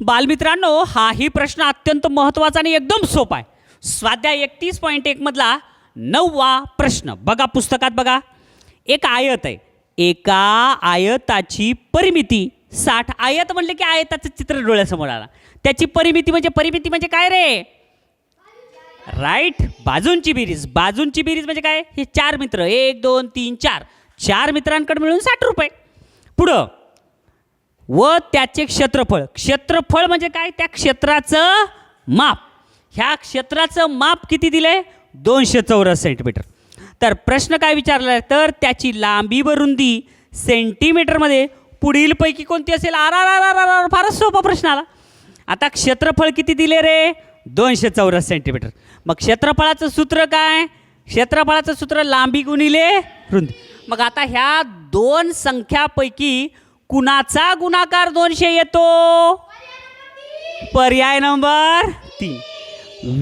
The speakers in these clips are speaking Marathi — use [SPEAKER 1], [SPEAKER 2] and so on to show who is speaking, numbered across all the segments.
[SPEAKER 1] बालमित्रांनो हाही प्रश्न अत्यंत महत्त्वाचा आणि एकदम सोपा आहे. स्वाध्याय एकतीस पॉईंट एकमधला नववा प्रश्न. बघा पुस्तकात बघा. एक आयत आहे. एका आयताची परिमिती. साठ आयत म्हणले की आयताचं चित्र डोळ्यासमोर आला. त्याची परिमिती म्हणजे परिमिती म्हणजे काय रे? राईट बाजूंची बेरीज. बाजूंची बेरीज म्हणजे काय? हे चार मित्र. एक दोन तीन चार. चार मित्रांकडे मिळून साठ रुपये. पुढं व त्याचे क्षेत्रफळ. क्षेत्रफळ म्हणजे काय? त्या क्षेत्राचं माप. ह्या क्षेत्राचं माप किती दिले दोनशे चौरस सेंटीमीटर. तर प्रश्न काय विचारला आहे तर त्याची लांबी व रुंदी सेंटीमीटरमध्ये पुढीलपैकी कोणती असेल? R R R R R R फारच सोपा प्रश्न आला. आता क्षेत्रफळ किती दिले रे? दोनशे चौरस सेंटीमीटर. मग क्षेत्रफळाचं सूत्र काय? क्षेत्रफळाचं सूत्र लांबी गुणिले रुंदी. मग आता ह्या दोन संख्यापैकी कुणाचा गुणाकार दोनशे येतो? पर्याय नंबर तीन.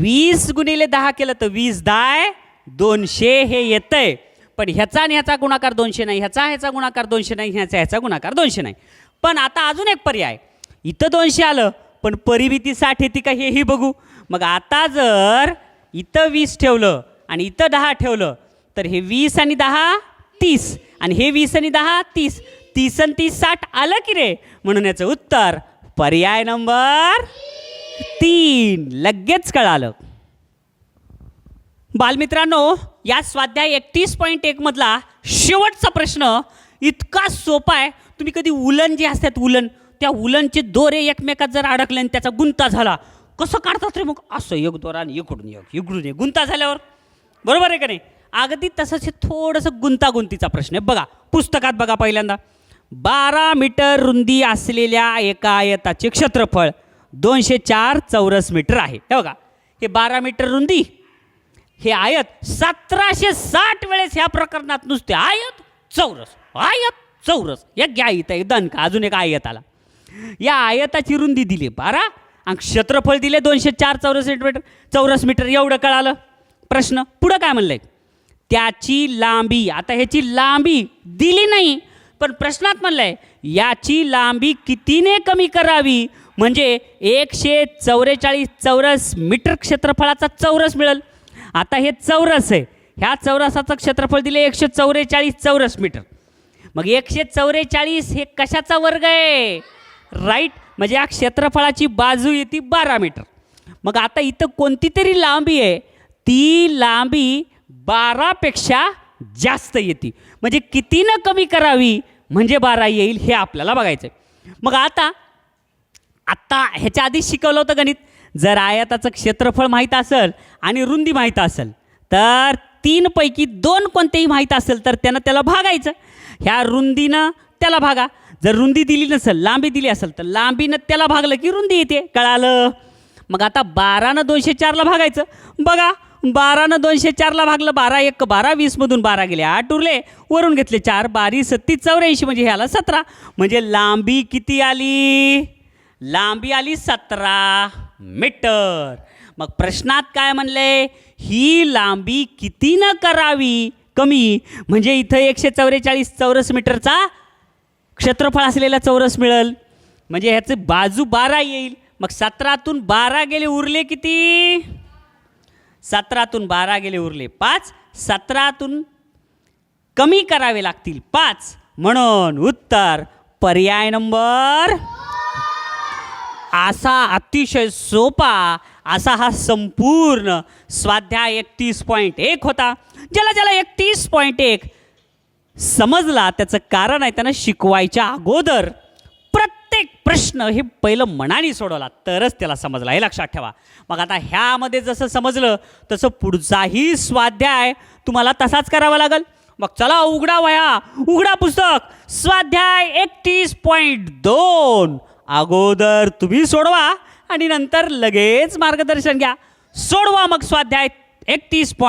[SPEAKER 1] वीस गुणिले दहा केलं तर वीस दाय दोनशे हे येतंय. पण ह्याचा आणि ह्याचा गुणाकार दोनशे नाही ह्याचा ह्याचा गुणाकार दोनशे नाही ह्याचा ह्याचा गुणाकार दोनशे नाही. पण आता अजून एक पर्याय. इथं दोनशे आलं पण परिमितीसाठी ती येते का हेही बघू. मग आता जर इथं वीस ठेवलं आणि इथं दहा ठेवलं तर हे वीस आणि दहा तीस. आणि हे वीस आणि दहा तीस. तीस तीस साठ आलं की रे? म्हणून याचं उत्तर पर्याय नंबर तीन. लगेच कळालं. बालमित्रांनो या स्वाध्याय एकतीस पॉईंट एकमधला शेवटचा प्रश्न इतका सोपा आहे. तुम्ही कधी उलन जे असतात उलन त्या उलनचे दोरे एकमेकात जर अडकले आणि त्याचा गुंता झाला कसं काढतात रे मग? असं एक दोरा आणि इकडून एक इकडून एक. गुंता झाल्यावर. बरोबर आहे का नाही? अगदी तसंच हे थोडंसं गुंतागुंतीचा प्रश्न आहे. बघा पुस्तकात बघा पहिल्यांदा. बारा मीटर रुंदी असलेल्या एका आयताचे क्षेत्रफळ दोनशे चार चौरस मीटर आहे. हे बघा हे बारा मीटर रुंदी हे आयत सतराशे साठ वेळेस ह्या प्रकरणात नुसते आयत चौरस आयत चौरस. या घ्या इथं एक का अजून एक आयत आला. या आयताची रुंदी दिली बारा आणि क्षेत्रफळ दिले दोनशे चार चौरस सेंटीमीटर चौरस मीटर. एवढं कळालं? प्रश्न पुढं काय म्हणलंय? त्याची लांबी आता ह्याची लांबी दिली नाही पण प्रश्नात म्हणलं आहे याची लांबी कितीने कमी करावी? म्हणजे एकशे चौवेचाळीस चौरस मीटर क्षेत्रफळाचा चौरस मिळेल. आता हे चौरस आहे. ह्या चौरसाचं क्षेत्रफळ दिले एकशे चौवेचाळीस चौरस मीटर. मग एकशे चौवेचाळीस हे कशाचा वर्ग आहे? राईट म्हणजे या क्षेत्रफळाची बाजू येते बारा मीटर. मग आता इथं कोणती तरी लांबी आहे? ती लांबी बारापेक्षा जास्त येते. म्हणजे कितीनं कमी करावी म्हणजे बारा येईल हे आपल्याला बघायचं आहे मग आता आत्ता ह्याच्या आधी शिकवलं होतं गणित. जर आयाताचं क्षेत्रफळ माहीत असेल आणि रुंदी माहीत असेल तर तीनपैकी दोन कोणतेही माहीत असेल तर त्यानं त्याला भागायचं. ह्या रुंदीनं त्याला भागा. जर रुंदी दिली नसेल लांबी दिली असेल तर लांबीनं त्याला भागलं की रुंदी येते. कळालं? मग आता बारानं दोनशे चारला भागायचं. बघा बारानं दोनशे चारला भागलं बारा एक बारा वीसमधून बारा गेले. आठ उरले. वरून घेतले चार बारी सत्तीस चौऱ्याऐंशी म्हणजे ह्याला सतरा. म्हणजे लांबी किती आली? लांबी आली सतरा मीटर. मग प्रश्नात काय म्हणले? ही लांबी किती न करावी? कमी. म्हणजे इथं एकशे चौवेचाळीस चौरस मीटरचा क्षेत्रफळ असलेला चौरस मिळेल. म्हणजे ह्याचं बाजू बारा येईल. मग सतरातून बारा गेले उरले किती? सतरातून बारा गेले उरले. पाच सतरातून कमी करावे लागतील. पाच म्हणून उत्तर पर्याय नंबर असा अतिशय सोपा असा हा संपूर्ण स्वाध्याय एकतीस पॉईंट एक होता. ज्याला ज्याला एकतीस पॉईंट एक समजला त्याचं कारण आहे त्यानं शिकवायच्या अगोदर. प्रश्न हे पहिलं मनाने सोडवला तरच त्याला समजला. हे लक्षात ठेवा. मग आता ह्यामध्ये जसं समजलं तसं पुढचाही स्वाध्याय तुम्हाला तसाच करावा लागेल. मग चला उघडा वया उघडा पुस्तक. स्वाध्याय एकतीस पॉईंट दोन. अगोदर तुम्ही सोडवा आणि नंतर लगेच मार्गदर्शन घ्या. सोडवा मग स्वाध्याय एकतीस पॉईंट